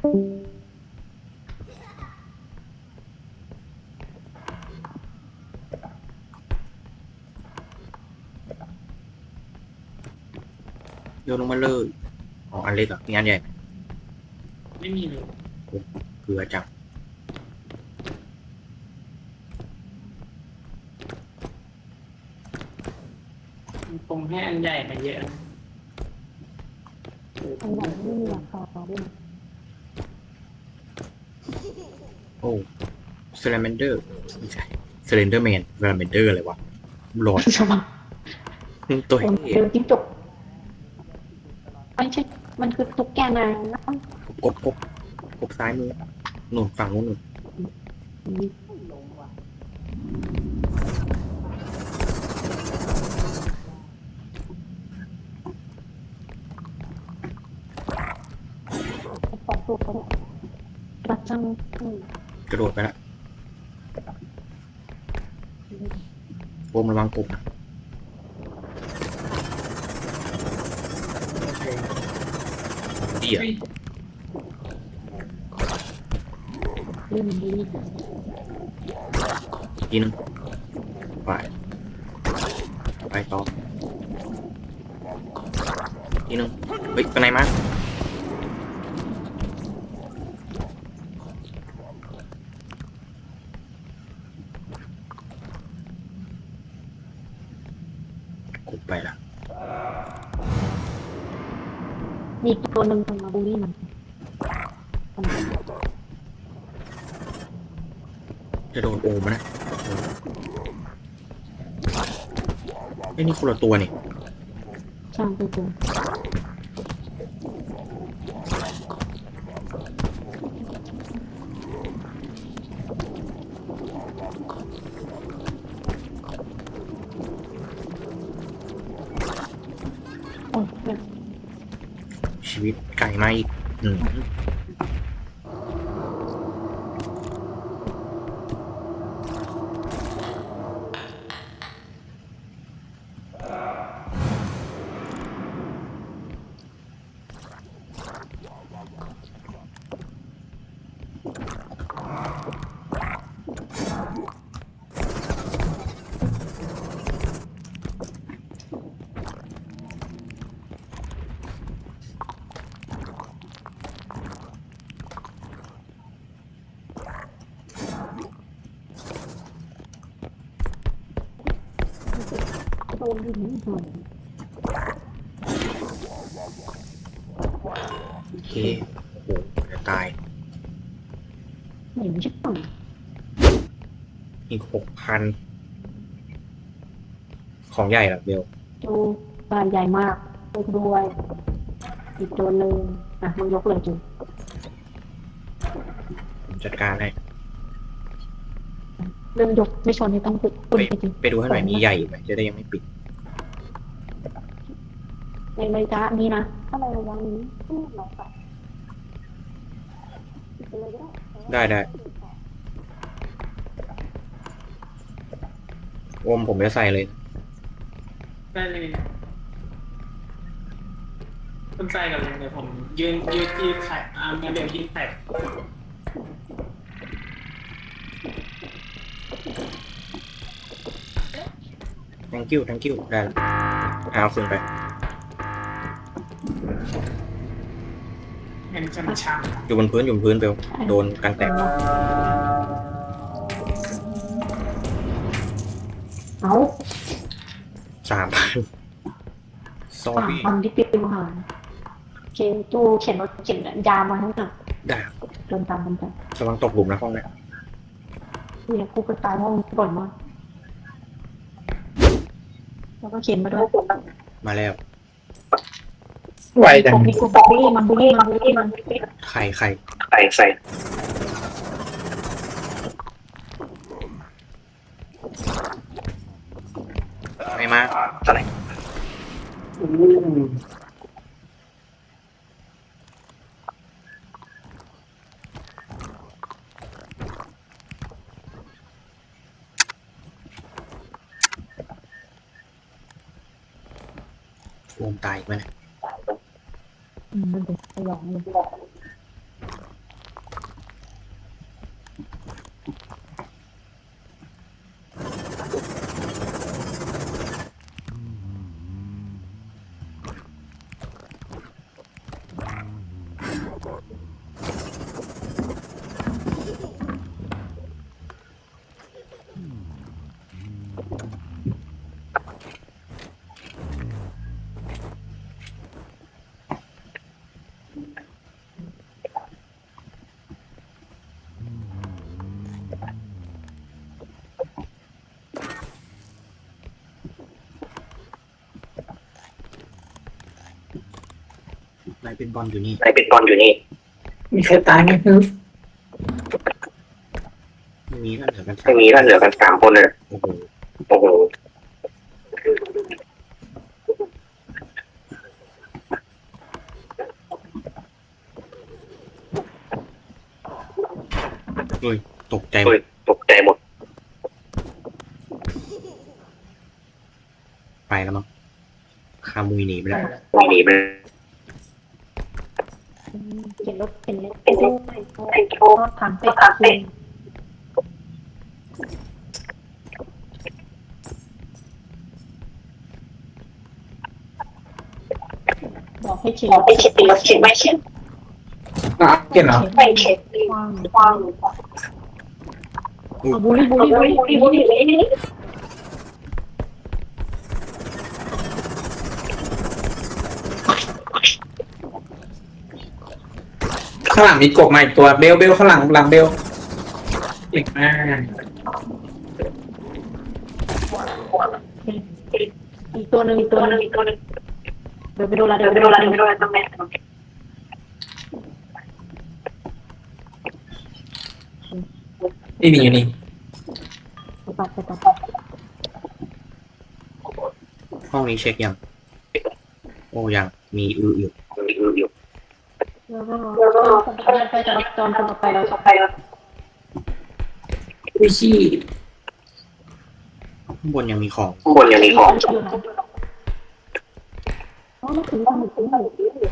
โยนลงมาเลยอ๋ออันเล็กเหรอะมีอันใหญ่ไหมไม่มีเลยเกลือจังมันคงให้อันใหญ่มาเยอะนะอันใหญ่ไม่มีราคาด้วย โอ้เซเลนเดอร์ไม่ใช่เซเลนเดอร์แมนเซเลนเดอร์อะไรวะหลอดสมัครตัวคนเหี้เดิยนจิ้งจกไม่ใช่ มันคือตุ๊กแกนางนะกบกบกบซ้ายมือนู่นฝั่งนู้นนู่น โดดไปละโอมระวังกบนะเดี่ยเฮ้ยเล่นดีอีกทีนึงไปไปต่ออีกทีนึงเฮ้ยไปไหนมา กูไปละมีตัวหนึ่งมาบูลลี่มันจะโดนโอมนะไอ้ยนี่คนละตัวนี่ ช่างตัว มาอีกอืมโดนดิ นนิดหน่อยโอเคโอ้โหจะตายเหม็นชิบหายอีกหกพันของใหญ่ละเบลจูบานใหญ่มากลูกด้วยอีกตัวหนึ่งอะมึงยกเลยจูผมจัดการให้เรื่องยกไม่ชนนี่ต้องปุปุนไปจริงไปดูให้หน่อยมีใหญ่อีกไหมจะได้ยังไม่ปิด ในระยะนี้นะถ้าในระยะนี้ที่เราใส่ไปเลยก็ได้ได้ได้โอมผมจะใส่เลย ได้เลยคุณใส่กันเลยเดี๋ยวผมยืนยืนที่ไข่อ่าเมเบลที่ไข่ thank you thank you ได้ละเอาคืนไป เห็นจะมาชังอยู่บนพื้นอยู่บนพื้นเบลโดนกันแตกเอาสามพันสาม sorry พันที่ปิดมาหาเขียนตู้เขียนรถเขียนยามาทั้งนั้นได้เดินตามกันไประวังตกหลุมนะห้องเนี้ยเนี่ยกูก็ตายห้องบ่อยมากแล้วก็เขียนมาด้วย มาแล้ว ไวจังผมมีกูบูลลี่มันบูลลี่มันบูลลี่มันบูลลี่ใครใครใส่ใส่ไม่มาอะไรโอมตายอีกไหมเนี่ย Mm-hmm. นายเป็นบอลอยู่นี่นายเป็นบอลอยู่นี่ มีใครตายไหมครับไม่มีก็เหลือกันสาไม่มีแล้วเหลือกันสามคนเลยโอ้โหโอ้โหเฮ้ยตกใจหมเฮ้ดยตกใจหมดไปแล้วมั้งคามุยหนีไปแล้วไม่หนีไปเลย อืมเข็นรถเข็นรถ เป็นด้วยทอดถังเป็ดกินบอกให้เข็นรถไม่เช็ดตีรถเช็ดไม่เช็ดอะเห็นเหรอไม่เช็ดวางวางเอาบุรีบุรีบุบุรีรีบุรีบุรีบุรี ข้างหลังมีกบมาอีกตัวเบลเบลข้างหลังหลังเบลเก่งมากอีกตัวหนึ่งอีกตัวหนึ่งอีกตัวหนึงเดี๋ยวไปดูละเดี๋ยวไปดูดูละเดี๋เดี๋ยวไปดูละตรงนี้นี่นี่อยู่นี่ตัดไปตัดห้องนี้เช็คยัง โอ้ยังมีอืออยู่มีอืออยู่ แล้วก็แล้วก็ไปจราจรคนต่อไปแล้วต่อไปแล้วอุ้ยขี้ข้างบนยังมีของข้างบนยังมีของอยู่นะอ๋อไม่ถึงไม่ถึงไม่ถึ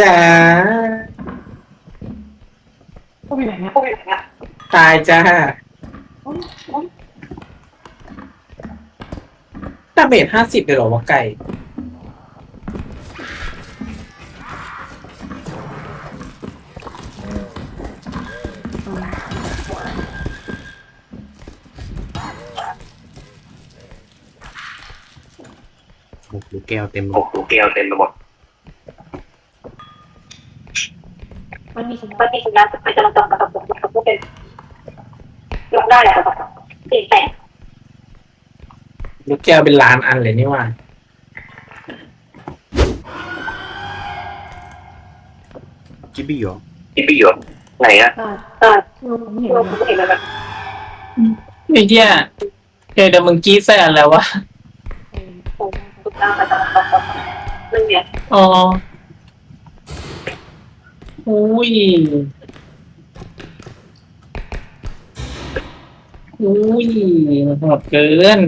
จ๋าก็มีแบบนี้พวกนี้นะตายจ้าดาเมจห้าสิบเลยเหรอวะไก่ โอ้โหแก้วเต็มโอ้โหแก้วเต็มไปหมด มันมีสัญญามันมีสัญญาณไปจราจรกับผมกับพวกเป็นลงได้แหละสี่แปดลูกแก้วเป็นล้านอันเลยนี่ว่าจิบบี้เหรอพี่ประโยชน์ไหนอะอ่าเออเราไม่เห็นราเลยไม่เห็นเลยแบบไอ้เหี้ยเจอเดมึงกี้แซ่แล้ววะสุดยอดไราจรเนี้ยอ๋อ อุ้ยอุ้ยโหดเกิน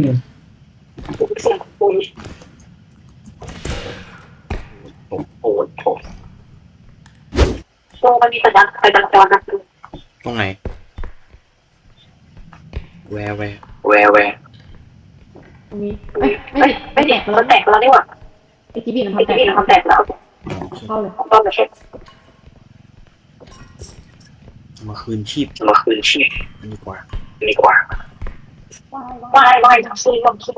เสียงปุยโอ้โหโอ้โหโซ่มันมีสัญญาณไปจราจรนะตรงไหนแวร์แวร์แวร์แวร์มีไม่ไม่ไม่ไม่ไม่ไม่แตแตกกแล้วมันแตกแล้วนี่หว่าไอจีบีมันไอ้ทำแตที่กนี่มันแตกแล้วอ๋อโอเคเข้าเลยก็มาเช็คเอา มาคืนชีพมาคืนชีพดีกว่าดีกว่าว่ายว่ายทำซีลงซี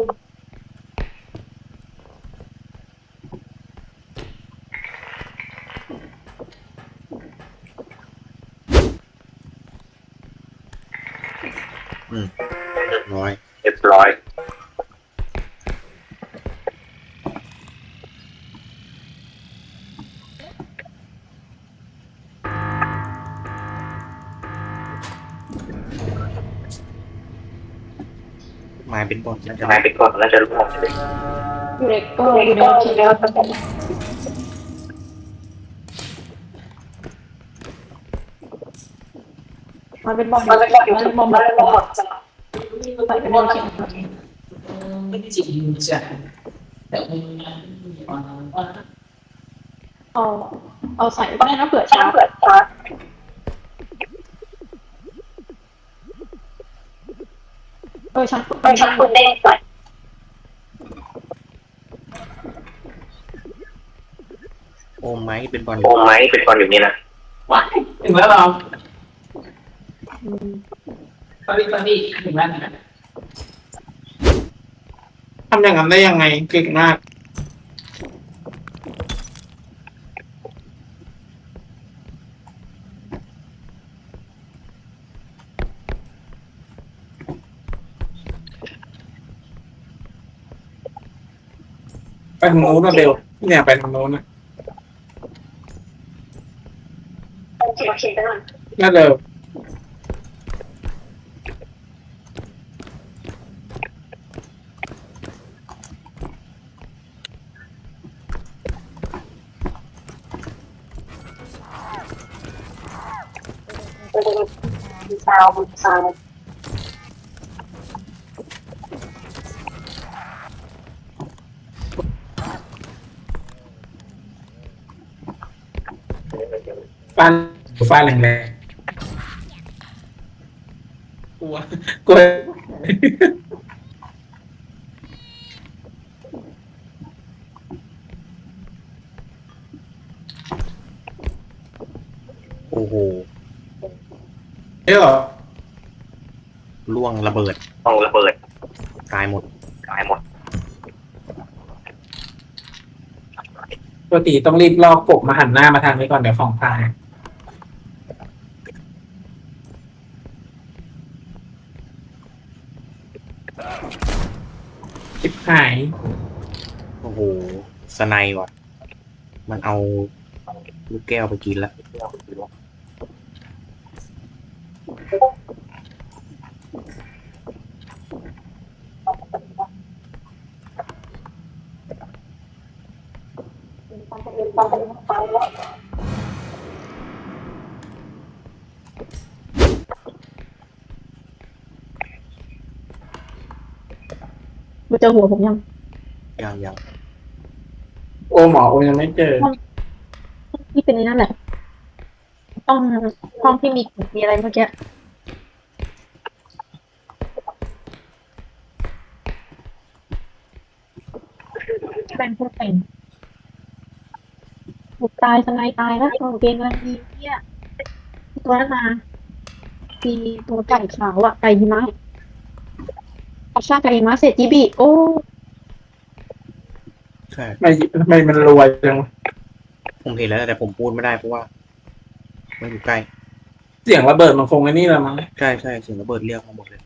ร้อยเรียบร้อย เป็นบอลน่าจะทำไมเป็นก่อนแล้วจะรู้หมดเลยอยู่เด็กก็ก็อยู่ในก็รถเข็นเดี๋ยวจะมันเป็นบอมมันเป็นบอลอยู่มันที่เป็นบอมมันเป็นบอลใส่ไปในเข็มไม่ได้จริงจังแต่เอาเอาใส่ก็ได้นะเผื่อช้าช้าเปิดช้า เออชักโดยชักคุณได้ก่อนโอมไหมเป็นบอลโอมไหมเป็นบอลอยู่นี่นะว้ายถึงแล้วเหรออืมตอนนี้ตอนนี้ถึงแล้วนะทำอย่างนั้นได้ยังไงเก่งมาก ทางโน้นนะเบลเนี่ยไปทางโน้นนะฉีดวัคซีนไปก่อนน่าเร็วดูซาวดูซาว ฟาดฟาดแรงกลัวๆกลัวโอ้โหเดี๋ยวเหรอล่วงระเบิดต้องระเบิดตายหมดตายหมดปกติต้องรีบลอกกบมาหันหน้ามาทางนี้ก่อนเดี๋ยวของพาย จิบหาย โอ้โห สไนว่ะ มันเอาลูกแก้วไปกินแล้ว เจอหัวผมยังยังยังโอหมอโอยังไม่เจอ ที่เป็นในนั่นแหละห้องห้องที่มีมีอะไรเมื่อกี้เป็นพวกเป็นถูกตายสไนตายแล้วตัวเกงกำลังดีเนี่ยตัวนั้นมาทีตัวไก่ขาวอะไก่หิมะ เอาชาไก่หิมะเสร็จจีบีโอ้ใช่ไม่ไม่มันรวยจังผมเห็นแล้วแต่ผมพูดไม่ได้เพราะว่า มันอยู่ใกล้ เสียงระเบิดมันคงไอ้นี่แหละมั้งใช่ใช่เสียงระเบิดเรียกมาหมดเลย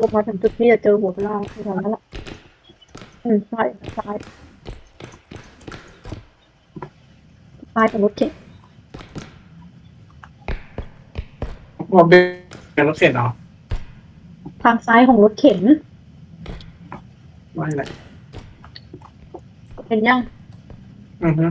ลง มาถึงจุดที่จะเจอหัวปลาคือตอนนั้นแหละอืมใช่ซ้ายซ้ายกับรถเข็นพอเบลเป็นรถเข็นเนาะทางซ้ายของรถเข็นไม่เลยเห็นยัง อือฮึ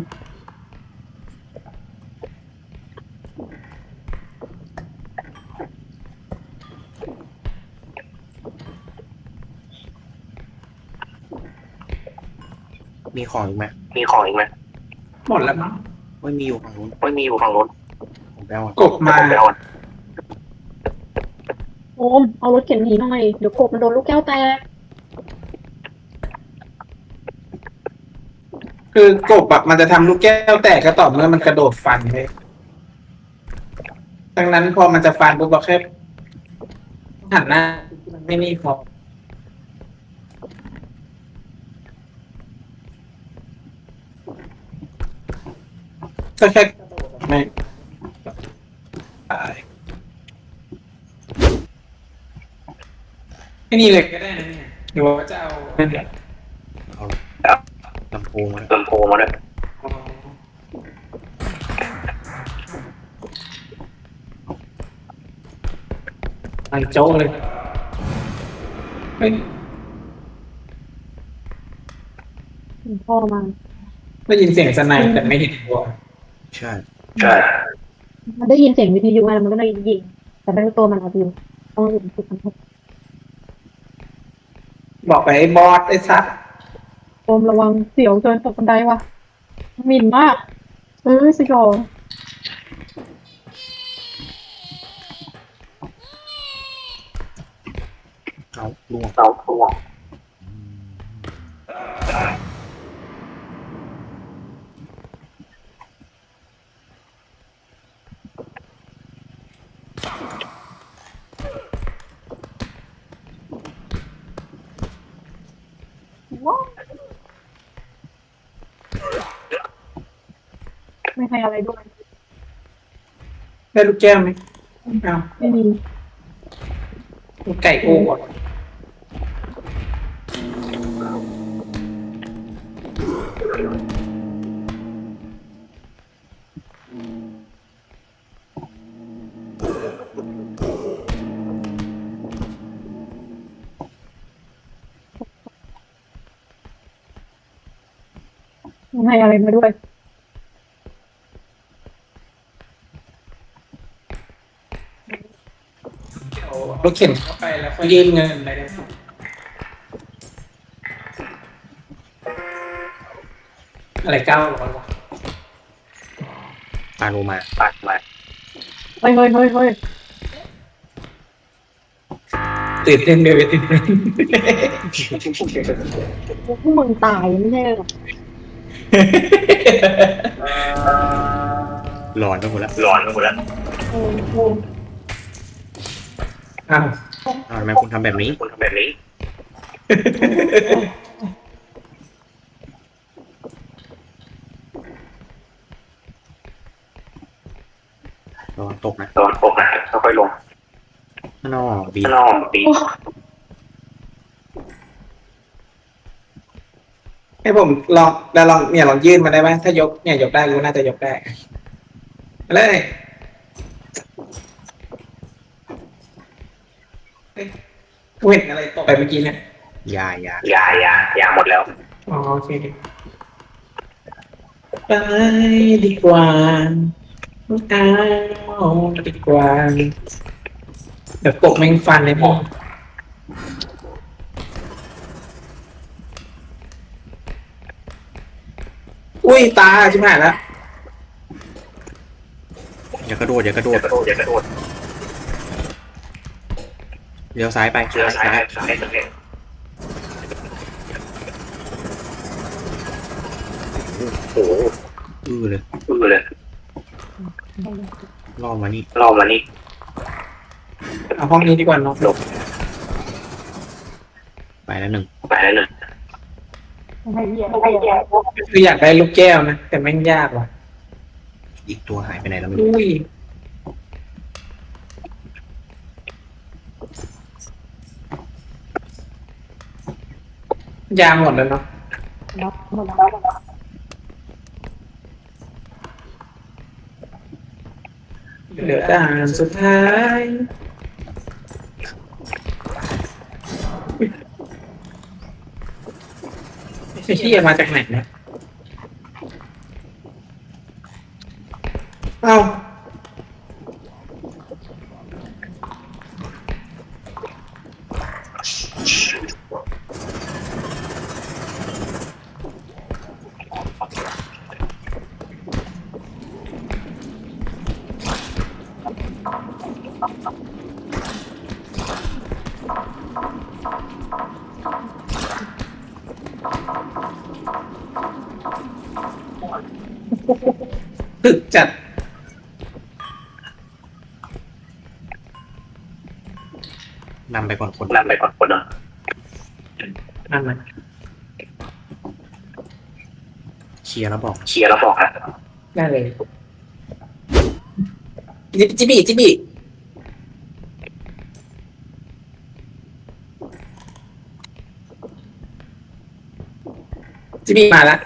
ของอีกไหมมีของอีกไหมหมดแล้วมั้งไม่มีอยู่ฝั่งนู้นไม่มีอยู่ฝั่งนู้นผมแปลว่ากบมาผมไปเอาอะโอมเอารถเข็นหนีหน่อย เดี๋ยวกบมันโดนลูกแก้วแตกคือกบอะมันจะทำลูกแก้วแตกก็ต่อเมื่อมันกระโดดฟันเลยดังนั้นพอมันจะฟันปุ๊บเราแค่หันหน้ามันไม่นี่พอ แค่กระโดดไม่ตายไอ้นี่เลยก็ได้นะเนี่ยหรือว่าว่าจะเอานั่นแหละลำโพงมาแล้วลำโพงมาด้วยมไอ้โจ้เลยเฮ้ยพ่อมาได้ยินเสียงสไนด์แต่ไม่เห็นตัว ใช่ใช่มันได้ยินเสียงวิทยุอะไรมันก็เลยยิง แต่ไม่รู้ตัวมันอะไรอยู่ต้องอยู่จุดมันบอกไปไอ้บอสไอ้ซัดโอมระวังเสียวเกินตกบันไดว่ะหมิ่นมากเออสยองเอาล่วงเราห่วง ว้าวไม่ให้ อะไรด้วยได้ลูกแก้วไหมเอาไม่มีลูกไก่โอ้อะไม่ให้อะไรมาด้วย เอาลูกเข็นเข้าไปแล้วค่อยยืมเงินไปได้ครับอะไรเก้าร้อยวะตาโลมาปัดมาเฮ้ยเฮ้ยเฮ้ยเฮ้ยตื่นเต้นเบลตื่นเต้นพวกมึงตายไม่ใช่เหรอหลอนไปหมดแล้วหลอนไปหมดแล้วโอ้โห อ้าวอ้าวทำไมคุณทำแบบนี้ คุณทำแบบนี้ ระวังตกนะตอนพบนะค่อยๆลงข้างนอกบีข้างนอกปีให้ผมลองแล้วลองเนี่ยลองยื่นมาได้ไหมถ้ายกเนี่ยยกได้กูน่าจะยกได้มาเลยเฮ้ยกู เห็นอะไรตกไปเมื่อกี้เนี่ยยายายายายาหมดแล้ว อ๋อโอเคไปดีกว่าเอาดีกว่าเดี๋ยวกบแมงฟันเลยพี่อุ้ยตาชิบหายแล้วอย่ากระโดดอย่ากระโดอดย่ากระโดดอย่ากระโดด เลี้ยวซ้ายไปเชื่อซ้ายสายซ้ายสายสายโอ้โหอื้อเลยอื้อเลยล่อมานี่รอบมานี่เอาห้องนี้ดีกว่าเนาะไปแล้วหนึ่งไปแล้วหนึ่งไม่ให้เหี้ยไอ้เหี้ยคืออยากได้ลูกแก้วนะ แต่แม่งยากว่ะ อีกตัวหายไปไหนแล้วไม่รู้ ยยาหมดแล้วเนาะเนาะหมดแล้วเหลือด่านสุดท้ายไอ้ที่มาจากไหนเนี่ยเอ้าตึกจัด นำไปก่อนคนนำไปก่อนคนหนึ่งนั่นมันเคลียร์แล้วบอกเคลียร์แล้วบอกนะได้เลยจิจิบิจิบิจิบิมาแล้ว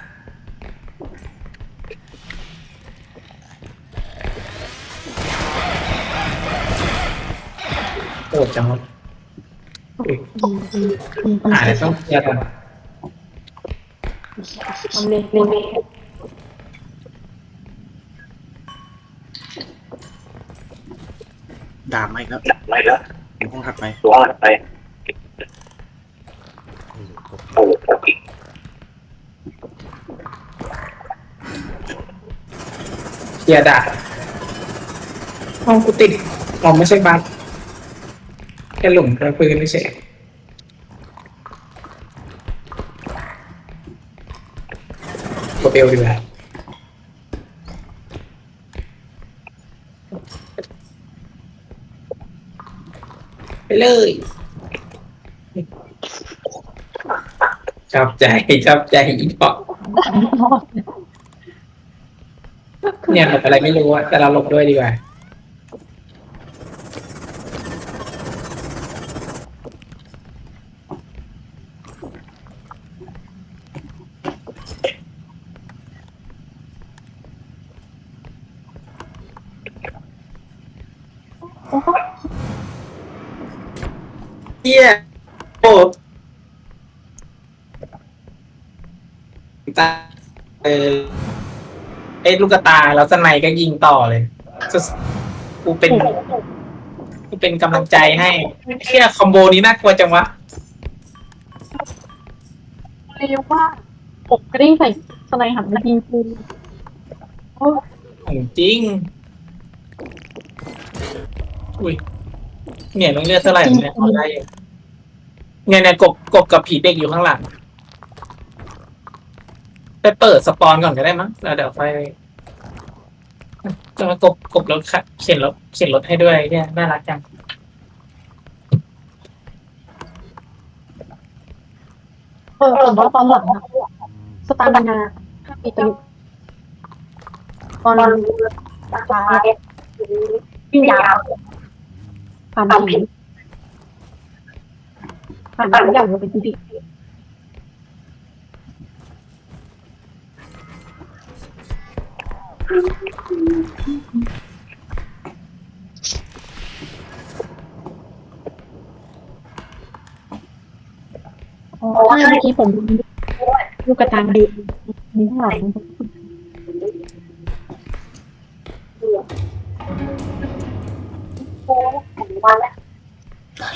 โหดจังวะอุ้ยยิง ยิงยิงหาอะไรต้องเคลียร์ก่อนทำเลยเลยเลยดาบไหมครับไม่แล้วอยู่ห้องถัดไปตัวอะไรไปโอ้โหโอ้โหเคลียร์ด่าห้องกูติดมองไม่ใช่บัสแค่หลุมกระปืนไม่ใช่ ลดีกว่าไปเลยชอบใจชอบใจอีกรอดเนี่ยหลบอะไรไม่รู้อะแต่เราหลบด้วยดีกว่า โอ้โห เฮียโอ้ ตาเออไอ้ลูกกระตาแล้วสไนก็ยิงต่อเลยสุดกูเป็นกูเป็นกำลังใจให้เฮียคอมโบนี้น่ากลัวจังวะเร็วมากปกกระดิ่งใส่สไนหันมายิงกูโอ้ของจริง อุ้ยเนี่ยต้องเลือดเท่าไหร่เนี่ยเอาได้อยู่เนี่ยเนี่ยกบกบกับผีเด็กอยู่ข้างหลัง ไปเปิดสปอนก่อนก็ได้มั้งแล้วเดี๋ยวไฟจะมากบกบรถค่ะเขียนรถเขียนรถให้ด้วยเนี่ยน่ารักจังเออผมว่าตอนหลังอะสตาร์บานาถ้ามีตัวตอนตายวิ่งยาวผ่านผีผ่านผีอย่างเป็นที อ๋อใช่เมื่อกี้ผมลูกกระตาดีนี่ข้างหลัง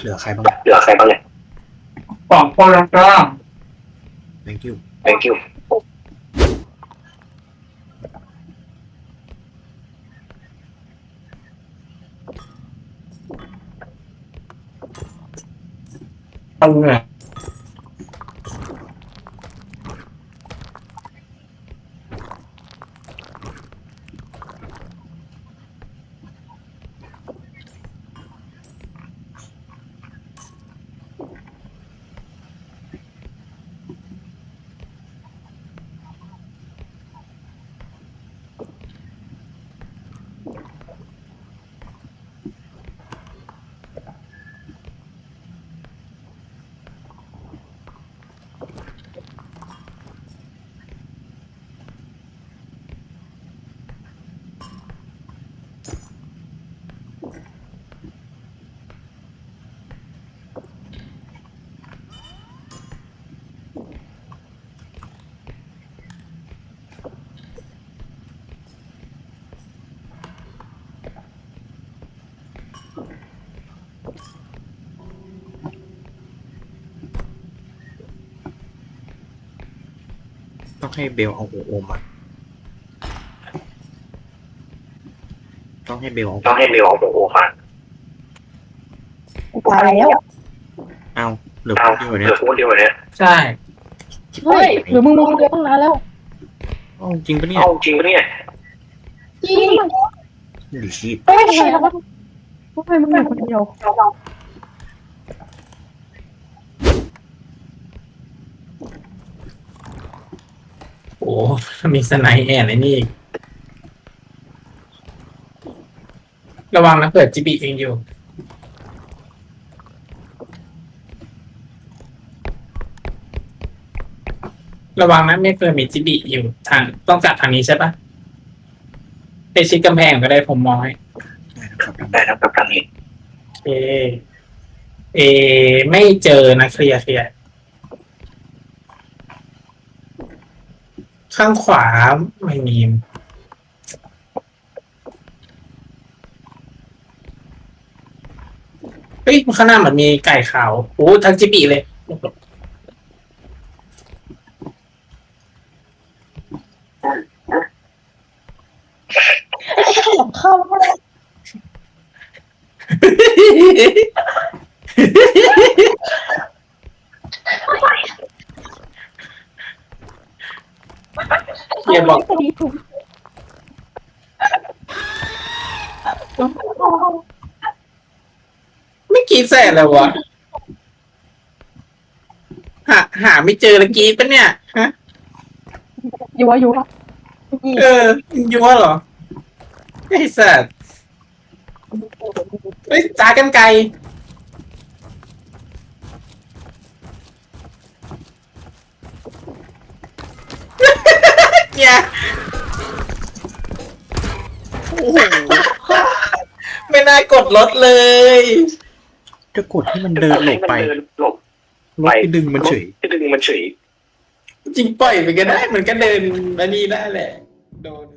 เหลือใครบ้าง เหลือใครบ้างเนี่ย สองคนแล้วก็ thank you thank you เอ ต้องให้เบลเอาโอโอมาต้องให้เบลเอาต้องให้เบลเอาโอ้โหฟันตายแล้วเอาเหลือเอาคนเดียวเหเนี่ลืยอคนเดียวเนี่ยใช่ เฮ้ยหรือมึงมึงเดียวตั้งนานแล้วเอาจริงปะเนี่ยเอาจริงปะเนี่ยจริงหรือชีพไม่ใช่แล้วทำไมมึงอยู่คนเดียว โอ้ มีสไนแอนไอ้นี่อีกระวังนะเปิดจีบีเองอยู่ ระวังนะไม่เปิดมีจีบีอยู่ ทางต้องกลับทางนี้ใช่ปะไปชิดกำแพงก็ได้ผมมองให้ได้นะครับได้แล้วกับทางนี้โอเคเอ ไม่เจอนะเคลียร์เคลียร์ ข้างขวาไม่มีเฮ้ยข้างหน้ามือนมีไก่ขาวโอ้ทั้งจิบีเลยหลังเข้าแล้ว เฮียบอกพอดีถูกไม่กรีดแสนเลยวะหาหาไม่เจอแล้วกรีดปะเนี่ยฮะอยู่วะอยู่วะยี่เออยัวเหรอไอ้สัตว์เฮ้ยจ้ากันไกล เนี่ยโอ้โหไม่ น่ากดรถเลยจะกดให้มันเดินหลบไปเดินหลบรถไปดึงมันเฉยจะดึงมันเฉย จริงปล่อยไปก็ได้มันก็เดินมานี่ได้แหละ โดน